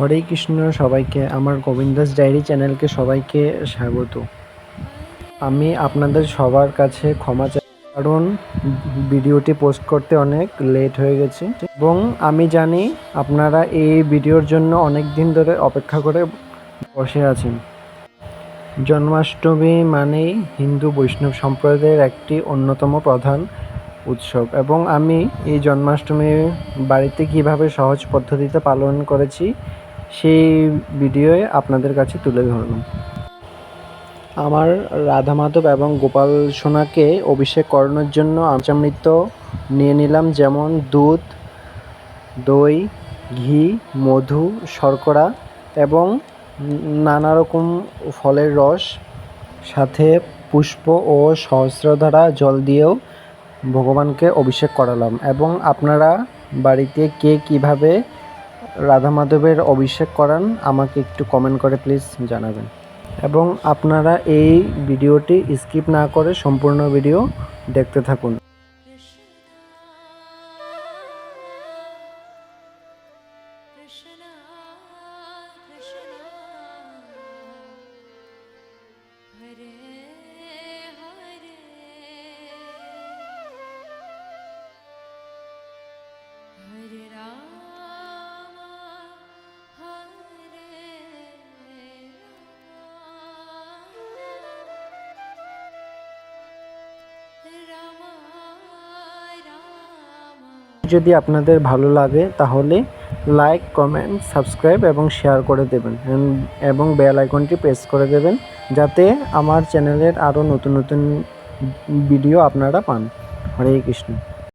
হরে কৃষ্ণ সবাইকে, আমার গোবিন্দাস ডায়েরি চ্যানেলকে সবাইকে স্বাগত। আমি আপনাদের সবার কাছে ক্ষমা চাই, কারণ ভিডিওটি পোস্ট করতে অনেক লেট হয়ে গেছে। এবং আমি জানি আপনারা এই ভিডিওর জন্য অনেক দিন ধরে অপেক্ষা করে বসে আছেন। জন্মাষ্টমী মানেই হিন্দু বৈষ্ণব সম্প্রদায়ের একটি অন্যতম প্রধান উৎসব। এবং আমি এই জন্মাষ্টমী বাড়িতে কীভাবে সহজ পদ্ধতিতে পালন করেছি সেই ভিডিওয়ে আপনাদের কাছে তুলে ধরলাম। আমার রাধা মাধব এবং গোপাল সোনাকে অভিষেক করানোর জন্য আচামৃত নিয়ে নিলাম যেমন দুধ, দই, ঘি, মধু, শর্করা এবং নানা রকম ফলের রস, সাথে পুষ্প ও সহস্রধারা জল দিয়েও ভগবানকে অভিষেক করালাম। এবং আপনারা বাড়িতে কে কীভাবে রাধা মাধবের অভিষেক করান। আমাকে একটু কমেন্ট করে প্লিজ জানাবেন। এবং আপনারা এই ভিডিওটি স্কিপ না করে সম্পূর্ণ ভিডিও দেখতে থাকুন। যদি আপনাদের ভালো লাগে, তাহলে লাইক কমেন্ট সাবস্ক্রাইব এবং শেয়ার করে দেবেন। এবং বেল আইকনটি প্রেস করে দেবেন, যাতে আমার চ্যানেলের আরও নতুন নতুন ভিডিও আপনারা পান। হরে কৃষ্ণ।